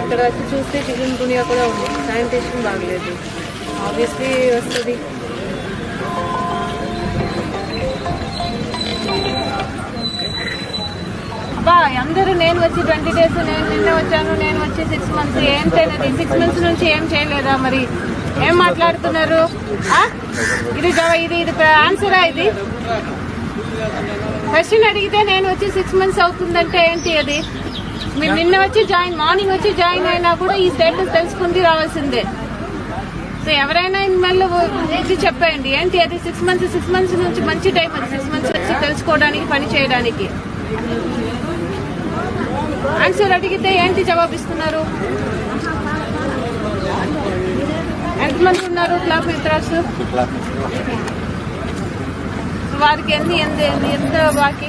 ఇక్కడ వచ్చి చూస్తే చికెన్ గునియా కూడా ఉంది. శానిటేషన్ బాగలేదు. ఆబ్వియస్లీ వస్తుంది. అబ్బా అందరూ నేను వచ్చి ట్వంటీ డేస్ నేను నిన్న వచ్చాను నేను వచ్చి సిక్స్ మంత్స్ ఏంటనేది సిక్స్ మంత్స్ నుంచి ఏం చేయలేదా మరి? ఏం మాట్లాడుతున్నారు? ఇది ఇది ఇది ఆన్సరా ఇది? క్వశ్చన్ అడిగితే నేను వచ్చి సిక్స్ మంత్స్ అవుతుందంటే ఏంటి అది? మీరు నిన్న వచ్చి జాయిన్ మార్నింగ్ వచ్చి జాయిన్ అయినా కూడా ఈ స్టేటస్ తెలుసుకుంది రావాల్సిందే. సో ఎవరైనా మళ్ళీ వచ్చి చెప్పండి ఏంటి అది సిక్స్ మంత్స్ సిక్స్ మంత్స్ నుంచి మంచి టైం అది సిక్స్ మంత్స్ వచ్చి తెలుసుకోవడానికి పని చేయడానికి. ఆన్సర్ అడిగితే ఏంటి జవాబిస్తున్నారు ఎంతమంది ఉన్నారు? క్లాస్ మిత్రాస్ వారికి ఎన్ని ఎంత ఎంత బాకీ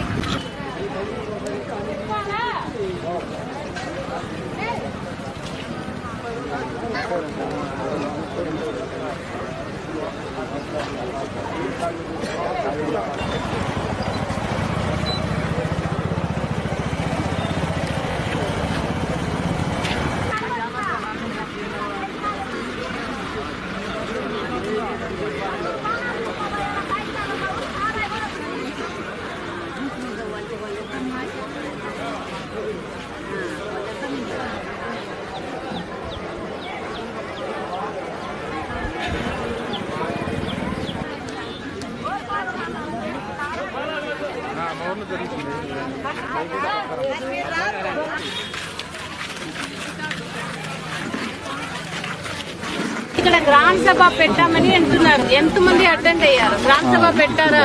ఇక్కడ గ్రామ సభ పెట్టామని అంటున్నారు. ఎంతమంది అటెండ్ అయ్యారు? గ్రామ సభ పెట్టారా?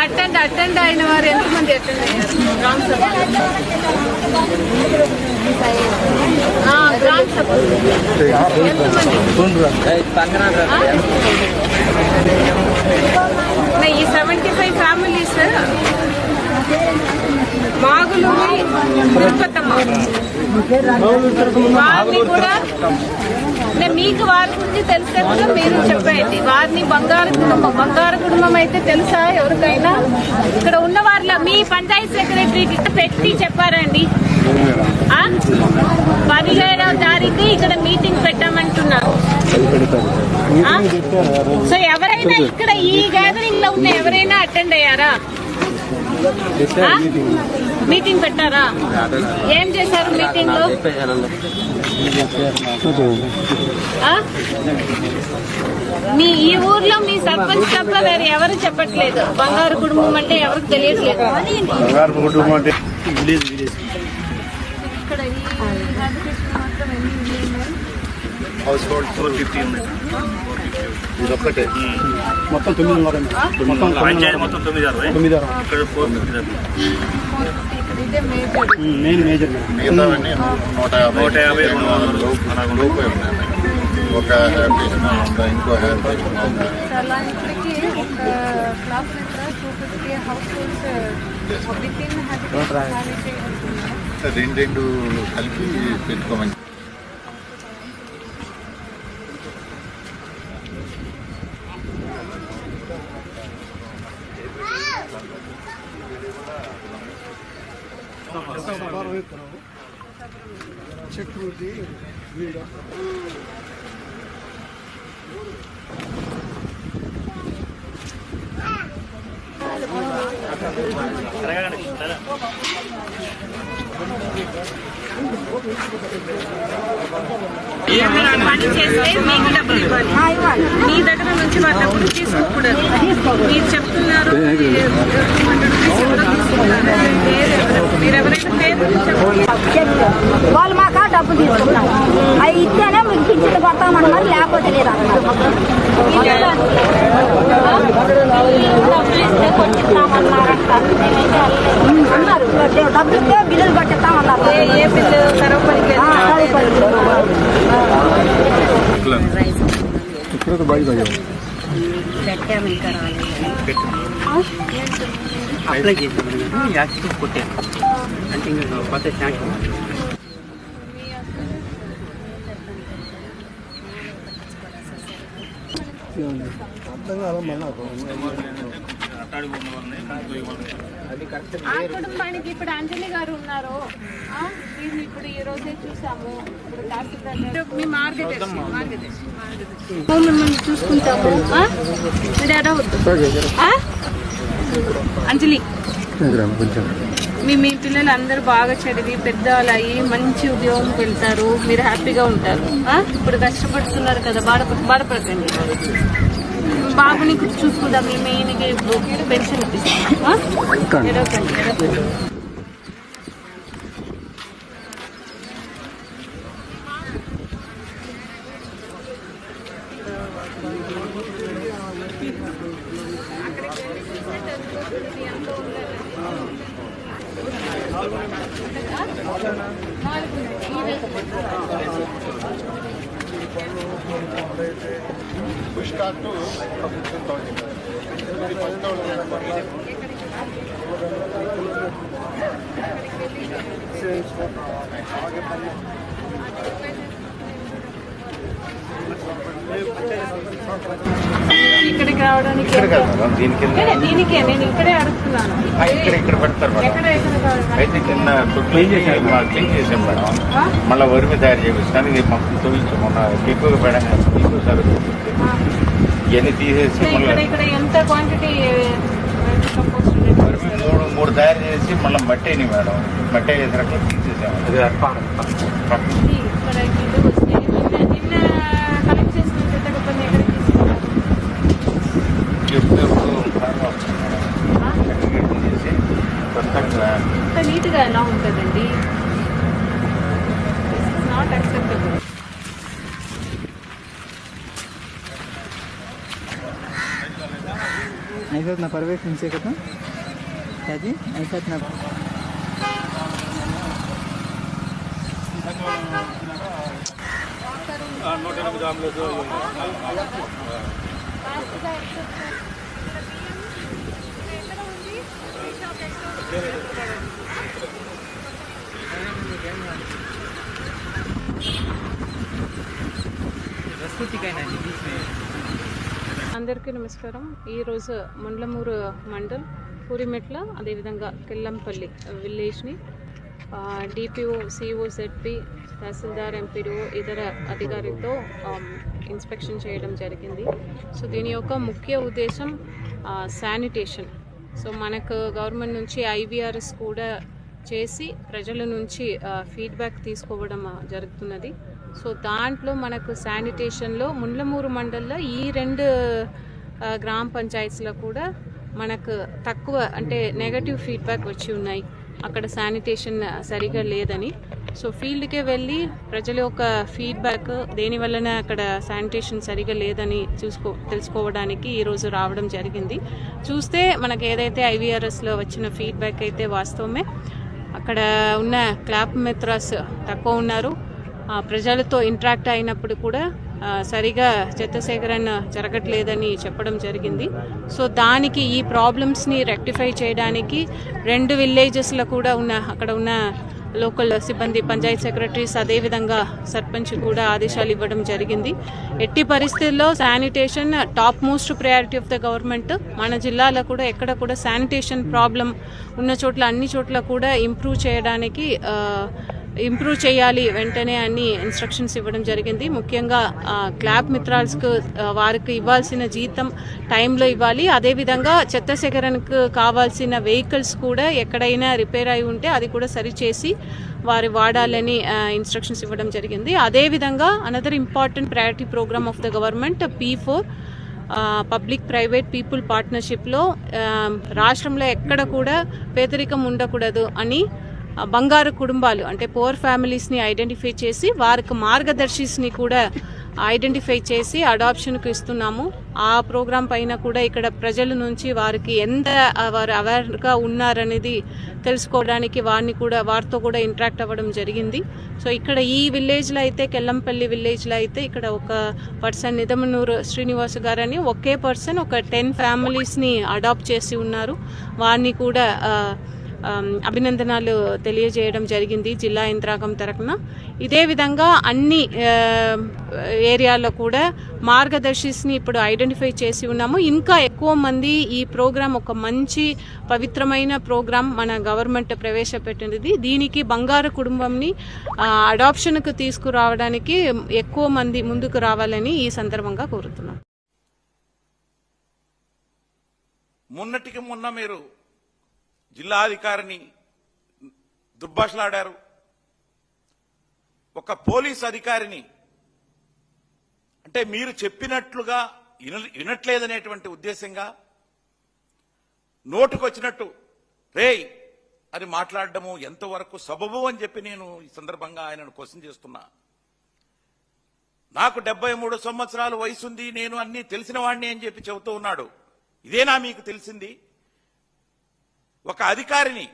అటెండ్ అటెండ్ అయిన వారు ఎంతమంది అటెండ్ అయ్యారు? గ్రామ సభ? గ్రామ సభ. ఎంతమంది? ఈ సెవెంటీ ఫైవ్ ఫ్యామిలీస్ మాగులు తిరుపతమ్మ వారిని కూడా అంటే మీకు వారి గురించి తెలిస్తే కూడా మీరు చెప్పండి వారిని బంగారు కుటుంబం బంగారు కుటుంబం అయితే తెలుసా ఎవరికైనా? ఇక్కడ ఉన్న వారిలో మీ పంచాయతీ సెక్రటరీకి పెట్టి చెప్పారండి. పదిహేడవ తారీఖు ఇక్కడ మీటింగ్ పెట్టామంటున్నారు. సో ఎవరైనా ఇక్కడ ఈ గ్యాదరింగ్లో ఉన్న ఎవరైనా అటెండ్ అయ్యారా? మీటింగ్ పెట్టారా? ఏం చేశారు మీటింగ్? మీ ఈ ఊర్లో మీ సర్పంచ్ తప్ప వేరే ఎవరు చెప్పట్లేదు? బంగారు కుటుంబం అంటే ఎవరికి తెలియట్లేదు? బంగారు కుటుంబం అంటే విలేజ్ విలేజ్. ఇక్కడ ఈ హ్యాబిటేషన్ మాత్రం ఎన్ని ఇల్లు ఉన్నాయి? హౌస్ హోల్డ్ ఫోర్ ఫిఫ్టీ ఉంది ఇది ఒక్కటే మొత్తం తొమ్మిది మొత్తం తొమ్మిది తొమ్మిది ఇక్కడ ఫోర్ ఫిఫ్టీ ఇక్కడ ఇదే మేజర్ మెయిన్ మేజర్ నూట యాభై నూట యాభై రెండు ఒక ఇంకో రెండు రెండు కలిపి పెట్టుకోమని పని చేస్తే మీకు డబ్బులు ఇవ్వాలి మీ దగ్గర నుంచి వాళ్ళ డబ్బులు తీసుకోకూడదు మీరు చెప్తున్నారు మీరు ఎవరైనా పేరు చెప్పండి డబ్బు తీసుకున్నాం అది ఇస్తేనే మీకు పింఛన్ పడతాం అన్నారు లేకపోతే లేదు అన్నారు డబ్బులు ఇస్తే బిల్లులు పట్టిస్తామన్నారు ఏ బిల్లు ఇక్కడ పెట్టాము ఇంకా రాలేదు అప్లై చేసాము యాక్సిడెంట్ కొట్టాను అంటే ఇంకా కొత్త శాంక్షన్ వాళ్ళని ఆ కుటుంబానికి ఇప్పుడు అంజలి గారు ఉన్నారు ఇప్పుడు ఈ రోజే చూసాము. మీ మార్గదర్శి మార్గదర్శి మిమ్మల్ని చూసుకుంటాము? మీరు? అంజలి. మీ మీ పిల్లలు అందరూ బాగా చదివి పెద్దవాళ్ళు అయ్యి మంచి ఉద్యోగంకి వెళ్తారు మీరు హ్యాపీగా ఉంటారు? ఇప్పుడు కష్టపడుతున్నారు కదా బాధ బాధపడకండి. బాబుని చూసుకుందాం మీ మెయిన్గా పెన్షన్ ఇప్పిస్తాం. ఇక్కడికి రావడానికి దీనికే నేను ఇక్కడే అడుగుతున్నాను. ఇక్కడ ఇక్కడ పెడతారు మేడం? అయితే కింద క్లీన్ చేసాం క్లీన్ చేసాం మేడం. మళ్ళీ వరిమి తయారు చేపిస్తాను. ఇది మొత్తం మొన్న ఎక్కువగా పెడగా ఎక్కువ సార్ ఇవన్నీ తీసేసి ఎంత క్వాంటిటీ మూడు మూడు తయారు చేసి మళ్ళీ మట్టి అయినాయి మేడం. మట్టి వేసినట్లు తీసేసాము इतना पर्व परवेश उनसे कहता क्या जी ऐसा इतना रसगुट्टी कहना जी बीच में। అందరికీ నమస్కారం. ఈరోజు ముండ్లమూరు మండల్ పూరిమెట్ల అదేవిధంగా కెల్లంపల్లి విలేజ్ని డిపిఓ సిఓ జెడ్పి తహసీల్దార్ ఎంపీడీఓ ఇతర అధికారులతో ఇన్స్పెక్షన్ చేయడం జరిగింది. సో దీని యొక్క ముఖ్య ఉద్దేశం శానిటేషన్. సో మనకు గవర్నమెంట్ నుంచి ఐవీఆర్ఎస్ కూడా చేసి ప్రజల నుంచి ఫీడ్బ్యాక్ తీసుకోవడం జరుగుతున్నది. సో దాంట్లో మనకు శానిటేషన్లో ముండ్లమూరు మండల్లో ఈ రెండు గ్రామ పంచాయతీలో కూడా మనకు తక్కువ అంటే నెగటివ్ ఫీడ్బ్యాక్ వచ్చి ఉన్నాయి. అక్కడ శానిటేషన్ సరిగా లేదని. సో ఫీల్డ్కే వెళ్ళి ప్రజల యొక్క ఫీడ్బ్యాక్ దేని వలన అక్కడ శానిటేషన్ సరిగా లేదని చూసుకో తెలుసుకోవడానికి ఈరోజు రావడం జరిగింది. చూస్తే మనకు ఏదైతే ఐవీఆర్ఎస్లో వచ్చిన ఫీడ్బ్యాక్ అయితే వాస్తవమే. అక్కడ ఉన్న క్లాప్ మిత్రాస్ తక్కువ ఉన్నారు. ప్రజలతో ఇంటరాక్ట్ అయినప్పుడు కూడా సరిగా చెత్త సేకరణ జరగట్లేదని చెప్పడం జరిగింది. సో దానికి ఈ ప్రాబ్లమ్స్ని రెక్టిఫై చేయడానికి రెండు విలేజెస్లో కూడా ఉన్న అక్కడ ఉన్న లోకల్ సిబ్బంది పంచాయత్ సెక్రటరీస్ అదేవిధంగా సర్పంచ్ కూడా ఆదేశాలు ఇవ్వడం జరిగింది. ఎట్టి పరిస్థితుల్లో sanitation top most priority of the government మన జిల్లాలో కూడా ఎక్కడ కూడా శానిటేషన్ ప్రాబ్లం ఉన్న చోట్ల అన్ని చోట్ల కూడా ఇంప్రూవ్ చేయడానికి ఇంప్రూవ్ చేయాలి వెంటనే అన్ని ఇన్స్ట్రక్షన్స్ ఇవ్వడం జరిగింది. ముఖ్యంగా క్లాప్ క్లాబ్ మిత్రాల్స్కు వారికి ఇవ్వాల్సిన జీతం టైంలో ఇవ్వాలి. అదేవిధంగా చెత్త సేకరణకు కావాల్సిన వెహికల్స్ కూడా ఎక్కడైనా రిపేర్ అయి ఉంటే అది కూడా సరిచేసి వారి వాడాలని ఇన్స్ట్రక్షన్స్ ఇవ్వడం జరిగింది. అదేవిధంగా another important priority programme of the government P four public private people పార్ట్నర్షిప్లో రాష్ట్రంలో ఎక్కడ కూడా పేదరికం ఉండకూడదు అని బంగారు కుటుంబాలు అంటే పోర్ ఫ్యామిలీస్ని ఐడెంటిఫై చేసి వారికి మార్గదర్శిస్ని కూడా ఐడెంటిఫై చేసి అడాప్షన్కు ఇస్తున్నాము. ఆ ప్రోగ్రాం పైన కూడా ఇక్కడ ప్రజల నుంచి వారికి ఎంత వారు అవేర్గా ఉన్నారనేది తెలుసుకోవడానికి వారిని కూడా వారితో కూడా ఇంటరాక్ట్ అవ్వడం జరిగింది. సో ఇక్కడ ఈ విలేజ్లో అయితే కెల్లంపల్లి విలేజ్లో అయితే ఇక్కడ ఒక పర్సన్ నిదమనూరు శ్రీనివాస్ గారని ఒకే పర్సన్ ఒక టెన్ ఫ్యామిలీస్ని అడాప్ట్ చేసి ఉన్నారు. వారిని కూడా అభినందనాలు తెలియజేయడం జరిగింది జిల్లా యంత్రాంగం తరఫున ఇదే విధంగా అన్ని ఏరియాలో ఏరియాల్లో కూడా మార్గదర్శిస్ని ఇప్పుడు ఐడెంటిఫై చేసి ఉన్నాము. ఇంకా ఎక్కువ మంది ఈ ప్రోగ్రాం ఒక మంచి పవిత్రమైన ప్రోగ్రాం మన గవర్నమెంట్ ప్రవేశపెట్టినది. దీనికి బంగారు కుటుంబంని అడాప్షన్కు తీసుకురావడానికి ఎక్కువ మంది ముందుకు రావాలని ఈ సందర్భంగా కోరుతున్నాం. మొన్నటికి మొన్న మీరు జిల్లాధికారిని దుర్భాషలాడారు. ఒక పోలీస్ అధికారిని అంటే మీరు చెప్పినట్లుగా విన- వినట్లేదనేటువంటి ఉద్దేశంగా నోటుకొచ్చినట్టు రేయ్ అని మాట్లాడడము ఎంతవరకు సబబు అని చెప్పి నేను ఈ సందర్భంగా ఆయనను క్వశ్చన్ చేస్తున్నా. నాకు డెబ్బై మూడు సంవత్సరాలు వయసుంది నేను అన్ని తెలిసిన వాడిని అని చెప్పి చెబుతూ ఉన్నాడు. ఇదేనా మీకు తెలిసింది? ఒక అధికారిని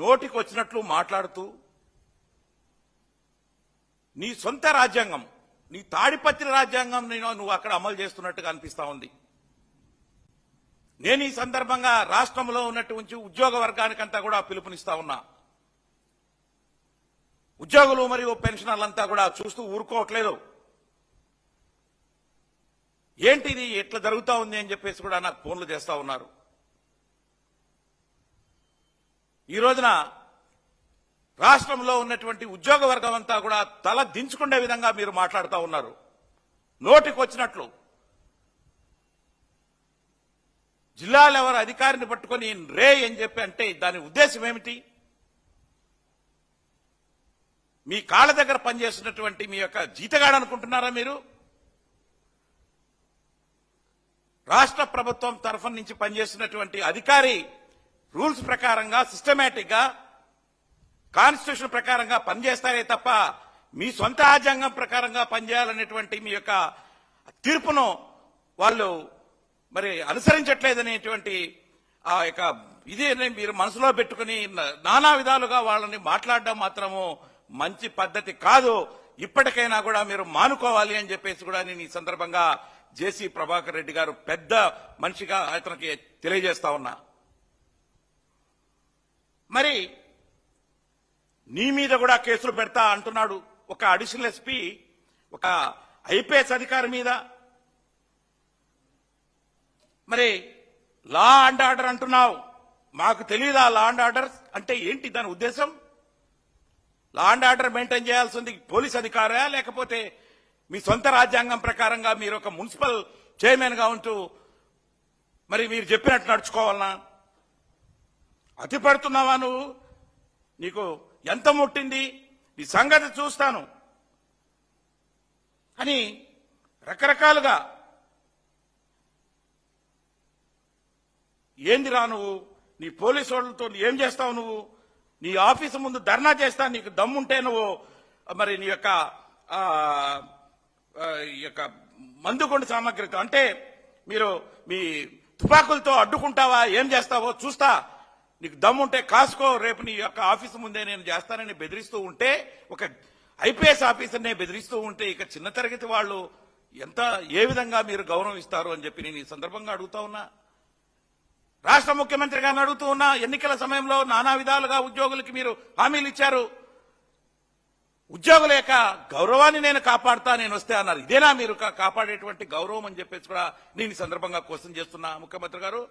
నోటికి వచ్చినట్లు మాట్లాడుతూ నీ సొంత రాజ్యాంగం నీ తాడిపత్రి రాజ్యాంగం నేను నువ్వు అక్కడ అమలు చేస్తున్నట్టుగా అనిపిస్తా ఉంది. నేను ఈ సందర్భంగా రాష్ట్రంలో ఉన్నటువంటి ఉద్యోగ వర్గానికంతా కూడా పిలుపునిస్తా ఉన్నా. ఉద్యోగులు మరియు పెన్షనర్లంతా కూడా చూస్తూ ఊరుకోవట్లేదు. ఏంటిది ఎట్లా జరుగుతా ఉంది అని చెప్పేసి కూడా నాకు ఫోన్లు చేస్తా ఉన్నారు. ఈ రోజున రాష్ట్రంలో ఉన్నటువంటి ఉద్యోగ వర్గం అంతా కూడా తల దించుకునే విధంగా మీరు మాట్లాడుతూ ఉన్నారు. నోటికి వచ్చినట్లు. జిల్లాలో అధికారిని పట్టుకొని రే అని చెప్పి అంటే దాని ఉద్దేశం ఏమిటి? మీ కాళ్ళ దగ్గర పనిచేస్తున్నటువంటి మీ యొక్క జీతగాడు అనుకుంటున్నారా మీరు? రాష్ట్ర ప్రభుత్వం తరఫు నుంచి పనిచేస్తున్నటువంటి అధికారి రూల్స్ ప్రకారంగా సిస్టమేటిక్గా కాన్స్టిట్యూషన్ ప్రకారంగా పనిచేస్తారే తప్ప మీ సొంత రాజ్యాంగం ప్రకారంగా పనిచేయాలనేటువంటి మీ యొక్క తీర్పును వాళ్ళు మరి అనుసరించట్లేదనేటువంటి ఆ యొక్క ఇది మీరు మనసులో పెట్టుకుని నానా విధాలుగా వాళ్ళని మాట్లాడడం మాత్రము మంచి పద్ధతి కాదు. ఇప్పటికైనా కూడా మీరు మానుకోవాలి అని చెప్పేసి కూడా నేను ఈ సందర్భంగా జేసీ ప్రభాకర్ రెడ్డి గారు పెద్ద మనిషిగా అతనికి తెలియజేస్తా ఉన్నా. మరి నీ మీద కూడా కేసులు పెడతా అంటున్నాడు ఒక అడిషనల్ ఎస్పీ ఒక ఐపీఎస్ అధికారి మీద. మరి లా అండ్ ఆర్డర్ అంటున్నావు. మాకు తెలియదా లా అండ్ ఆర్డర్ అంటే ఏంటి దాని ఉద్దేశం? లా అండ్ ఆర్డర్ మెయింటైన్ చేయాల్సింది పోలీస్ అధికారా లేకపోతే మీ సొంత రాజ్యాంగం ప్రకారంగా మీరు ఒక మున్సిపల్ చైర్మన్గా ఉంటూ మరి మీరు చెప్పినట్టు నడుచుకోవాలనా? అతి పడుతున్నావా నువ్వు? నీకు ఎంత ముట్టింది? నీ సంగతి చూస్తాను. అని రకరకాలుగా ఏందిరా నువ్వు? నీ పోలీసు వాళ్ళతో ఏం చేస్తావు నువ్వు? నీ ఆఫీసు ముందు ధర్నా చేస్తా నీకు దమ్ముంటే నువ్వు మరి నీ యొక్క ఈ యొక్క మందుకొండు సామాగ్రితో అంటే మీరు మీ తుపాకులతో అడ్డుకుంటావా? ఏం చేస్తావో చూస్తా. నీకు దమ్ముంటే కాసుకో రేపు నీ యొక్క ఆఫీసు ముందే నేను చేస్తానని బెదిరిస్తూ ఉంటే ఒక ఐపీఎస్ ఆఫీసర్నే బెదిరిస్తూ ఉంటే ఇక చిన్న తరగతి వాళ్ళు ఎంత ఏ విధంగా మీరు గౌరవం ఇస్తారు అని చెప్పి నేను ఈ సందర్భంగా అడుగుతా ఉన్నా. రాష్ట్ర ముఖ్యమంత్రి గారిని అడుగుతూ ఉన్నా ఎన్నికల సమయంలో నానా విధాలుగా ఉద్యోగులకి మీరు హామీలు ఇచ్చారు. ఉద్యోగుల యొక్క గౌరవాన్ని నేను కాపాడుతా నేను వస్తే అన్నారు. ఇదేనా మీరు కాపాడేటువంటి గౌరవం అని చెప్పేసి కూడా నేను ఈ సందర్భంగా క్వశ్చన్ చేస్తున్నా. ముఖ్యమంత్రి గారు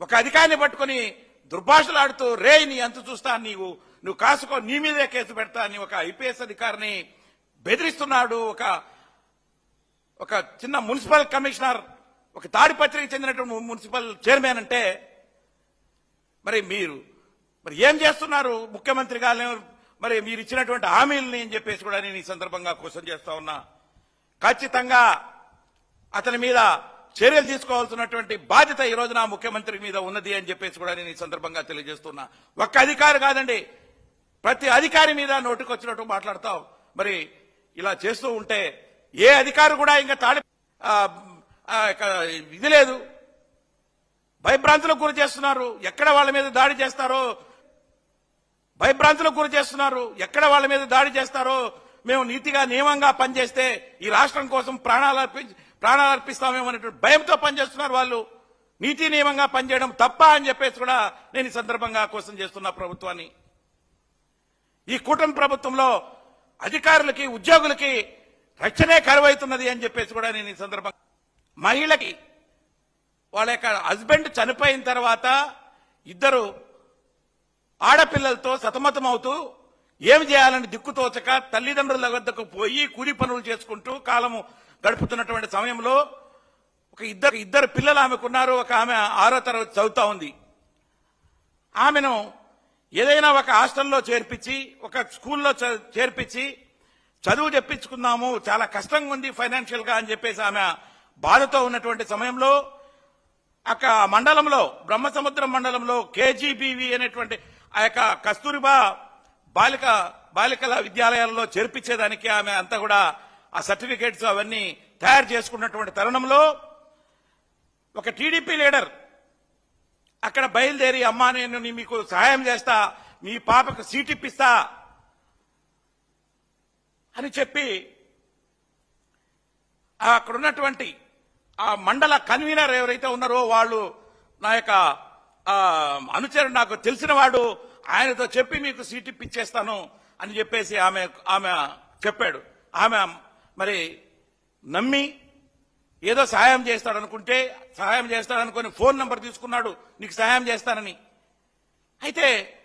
ఒక అధికారిని పట్టుకొని దుర్భాషలాడుతూ రే నీ అంత చూస్తా నీవు నువ్వు కాసుకో నీ మీదే కేసు పెడతా అని ఒక ఐపీఎస్ అధికారిని బెదిరిస్తున్నాడు. ఒక ఒక చిన్న మున్సిపల్ కమిషనర్ ఒక తాడిపత్రికి చెందినటువంటి మున్సిపల్ చైర్మన్ అంటే మరి మీరు మరి ఏం చేస్తున్నారు? ముఖ్యమంత్రి గారు మరి మీరు ఇచ్చినటువంటి హామీలని అని చెప్పేసి కూడా నేను ఈ సందర్భంగా క్వశ్చన్ చేస్తా ఉన్నా. ఖచ్చితంగా అతని మీద చర్యలు తీసుకోవాల్సినటువంటి బాధ్యత ఈ రోజున ముఖ్యమంత్రి మీద ఉన్నది అని చెప్పేసి కూడా నేను ఈ సందర్భంగా తెలియజేస్తున్నా. ఒక్క అధికారి కాదండి ప్రతి అధికారి మీద నోటికొచ్చినట్టు మాట్లాడతావు మరి ఇలా చేస్తూ ఉంటే ఏ అధికారి కూడా ఇంకా తాడి ఇది లేదు. భయభ్రాంతులకు గురి చేస్తున్నారు. ఎక్కడ వాళ్ళ మీద దాడి చేస్తారో? భయభ్రాంతులకు గురి చేస్తున్నారు. ఎక్కడ వాళ్ళ మీద దాడి చేస్తారో? మేము నీతిగా నియమంగా పనిచేస్తే ఈ రాష్ట్రం కోసం ప్రాణాలు అర్పించి ప్రాణాలు అర్పిస్తామేమో అనేటువంటి భయంతో పనిచేస్తున్నారు వాళ్ళు. నీతి నియమంగా పనిచేయడం తప్ప అని చెప్పేసి కూడా నేను ఈ సందర్భంగా కోసం చేస్తున్నా ప్రభుత్వాన్ని. ఈ కూటమి ప్రభుత్వంలో అధికారులకి ఉద్యోగులకి రక్షణే కరువైతున్నది అని చెప్పేసి కూడా నేను ఈ సందర్భంగా మహిళకి వాళ్ళ యొక్క హస్బెండ్ చనిపోయిన తర్వాత ఇద్దరు ఆడపిల్లలతో సతమతమవుతూ ఏం చేయాలని దిక్కుతోచక తల్లిదండ్రుల వద్దకు పోయి కూలి పనులు చేసుకుంటూ కాలము గడుపుతున్నటువంటి సమయంలో ఒక ఇద్దరు ఇద్దరు పిల్లలు ఆమెకున్నారు ఒక ఆమె ఆరో తరగతి చదువుతా ఉంది. ఆమెను ఏదైనా ఒక హాస్టల్లో చేర్పించి ఒక స్కూల్లో చ- చేర్పించి చదువు చెప్పించుకుందాము చాలా కష్టంగా ఉంది ఫైనాన్షియల్గా అని చెప్పేసి ఆమె బాధతో ఉన్నటువంటి సమయంలో అక్క మండలంలో బ్రహ్మసముద్రం మండలంలో కేజీబీవి అనేటువంటి ఆ యొక్క కస్తూరిబా బాలిక బాలికల విద్యాలయాల్లో చేర్పించేదానికి ఆమె అంతా కూడా ఆ సర్టిఫికేట్స్ అవన్నీ తయారు చేసుకున్నటువంటి తరుణంలో ఒక టీడీపీ లీడర్ అక్కడ బయలుదేరి అమ్మా నేను నీ- మీకు సహాయం చేస్తా మీ పాపకు సీట్ ఇప్పిస్తా అని చెప్పి అక్కడ ఉన్నటువంటి ఆ మండల కన్వీనర్ ఎవరైతే ఉన్నారో వాళ్ళు నా యొక్క అనుచరుడు నాకు తెలిసిన వాడు ఆయనతో చెప్పి మీకు సీట్ ఇప్పించేస్తాను అని చెప్పేసి ఆమె ఆమె చెప్పాడు. ఆమె మరి నమ్మి ఏదో సహాయం చేస్తాడనుకుంటే సహాయం చేస్తాడనుకుని ఫోన్ నంబర్ తీసుకున్నాడు నీకు సహాయం చేస్తానని. అయితే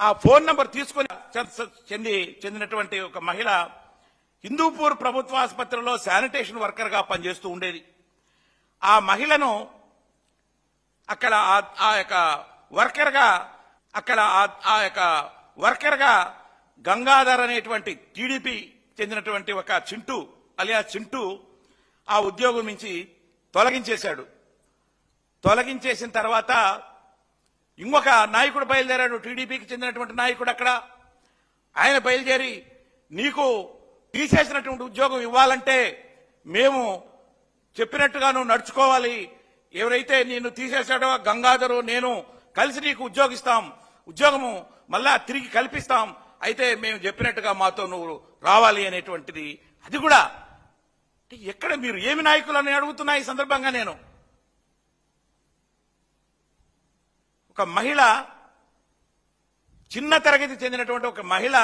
ఆ ఫోన్ నంబర్ తీసుకుని చెంది చెందినటువంటి ఒక మహిళ హిందూపూర్ ప్రభుత్వ ఆసుపత్రిలో శానిటేషన్ వర్కర్గా పనిచేస్తూ ఉండేది. ఆ మహిళను అక్కడ ఆ- యొక్క వర్కర్గా అక్కడ ఆ- ఆ యొక్క వర్కర్గా గంగాధర్ అనేటువంటి టీడీపీ చెందినటువంటి ఒక చింటూ అలియా చింటూ ఆ ఉద్యోగం నుంచి తొలగించేశాడు. తొలగించేసిన తర్వాత ఇంకొక నాయకుడు బయలుదేరాడు టీడీపీకి చెందినటువంటి నాయకుడు అక్కడ. ఆయన బయలుదేరి నీకు తీసేసినటువంటి ఉద్యోగం ఇవ్వాలంటే మేము చెప్పినట్టుగా నువ్వు నడుచుకోవాలి. ఎవరైతే నిన్ను తీసేశాడో గంగాధరు నేను కలిసి నీకు ఉద్యోగిస్తాం. ఉద్యోగము మళ్ళా తిరిగి కల్పిస్తాం. అయితే మేము చెప్పినట్టుగా మాతో నువ్వు రావాలి అనేటువంటిది. అది కూడా ఎక్కడ మీరు ఏమి నాయకులు అని అడుగుతున్నా ఈ సందర్భంగా నేను. ఒక మహిళ చిన్న తరగతి చెందినటువంటి ఒక మహిళ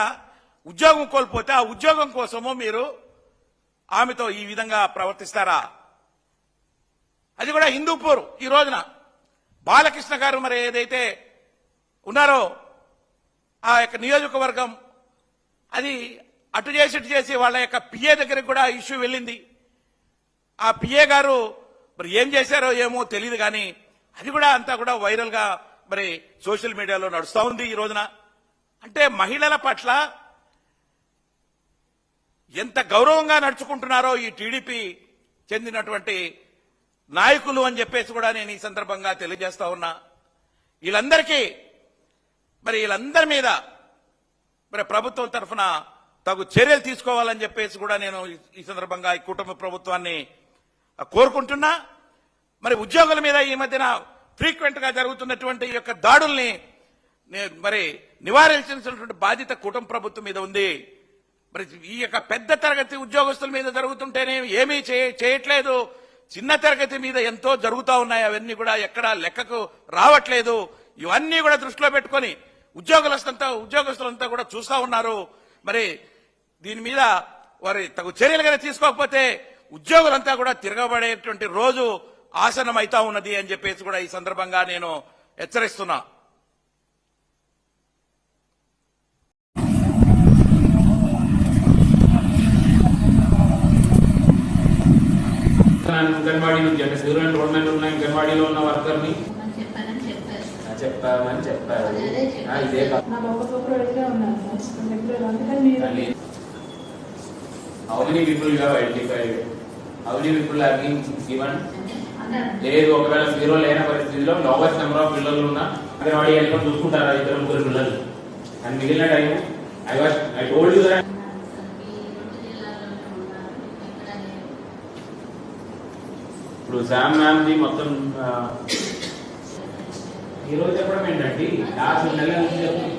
ఉద్యోగం కోల్పోతే ఆ ఉద్యోగం కోసము మీరు ఆమెతో ఈ విధంగా ప్రవర్తిస్తారా? అది కూడా హిందూపూర్ ఈ రోజున. బాలకృష్ణ గారు మరి ఏదైతే ఉన్నారో ఆ యొక్క నియోజకవర్గం అది అటు చేసి ఇటు చేసి వాళ్ళ యొక్క పిఏ దగ్గరికి కూడా ఇష్యూ వెళ్ళింది. ఆ పిఏ గారు మరి ఏం చేశారో ఏమో తెలియదు కానీ అది కూడా అంతా కూడా వైరల్గా మరి సోషల్ మీడియాలో నడుస్తూ ఉంది ఈ రోజున. అంటే మహిళల పట్ల ఎంత గౌరవంగా నడుచుకుంటున్నారో ఈ టీడీపీ చెందినటువంటి నాయకులు అని చెప్పేసి కూడా నేను ఈ సందర్భంగా తెలియజేస్తా ఉన్నా. వీళ్ళందరికీ మరి వీళ్ళందరి మీద మరి ప్రభుత్వం తరఫున తగు చర్యలు తీసుకోవాలని చెప్పేసి కూడా నేను ఈ- సందర్భంగా ఈ కుటుంబ ప్రభుత్వాన్ని కోరుకుంటున్నా. మరి ఉద్యోగుల మీద ఈ మధ్యన ఫ్రీక్వెంట్గా జరుగుతున్నటువంటి ఈ యొక్క దాడుల్ని మరి నివారించాల్సినటువంటి బాధ్యత కుటుంబ ప్రభుత్వం మీద ఉంది. మరి ఈ యొక్క పెద్ద తరగతి ఉద్యోగస్తుల మీద జరుగుతుంటేనే ఏమీ చేయ- చేయట్లేదు. చిన్న తరగతి మీద ఎంతో జరుగుతూ ఉన్నాయి. అవన్నీ కూడా ఎక్కడా లెక్కకు రావట్లేదు. ఇవన్నీ కూడా దృష్టిలో పెట్టుకొని ఉద్యోగులంతా ఉద్యోగస్తులంతా కూడా చూస్తా ఉన్నారు. మరి దీని మీద వారి తగు చర్యలు కనుక తీసుకోకపోతే ఉద్యోగులంతా కూడా తిరగబడేటువంటి రోజు ఆసనం అయితా ఉన్నది అని చెప్పేసి కూడా ఈ సందర్భంగా నేను హెచ్చరిస్తున్నా. అంగన్వాడీ నుంచి అంటే జీరో ఎన్రోల్మెంట్ ఉన్నాయి అంగన్వాడీలో ఉన్న వర్కర్ని చెప్పామని చెప్పారు. ఇదే how many people you identified how people are been given లేదు ఒకవేళ జీరో లేని పరిస్థితిలో లోవెస్ట్ నెంబర్ ఆఫ్ పిల్లలు ఉన్న అంగన్వాడీ వెళ్ళడం చూసుకుంటారా ఇద్దరు ముగ్గురు పిల్లలు? అండ్ మిగిలిన time I was I told you that ఇప్పుడు శామ్ మ్యామ్ది మొత్తం ఈరోజు చెప్పడం ఏంటండి నాలుగు నెలల నుంచి చెప్పండి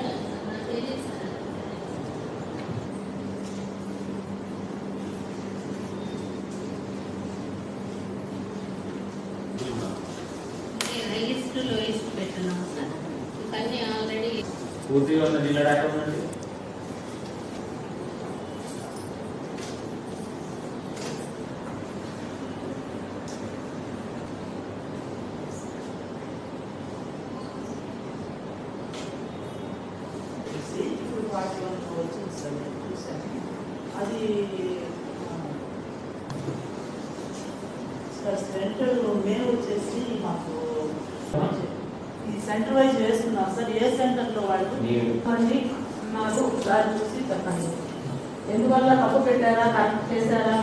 పూర్తిగా ఉన్న డీలర్ అక్కడ ఉండండి తప్పు పెట్టారా కరెక్ట్ చేశారా?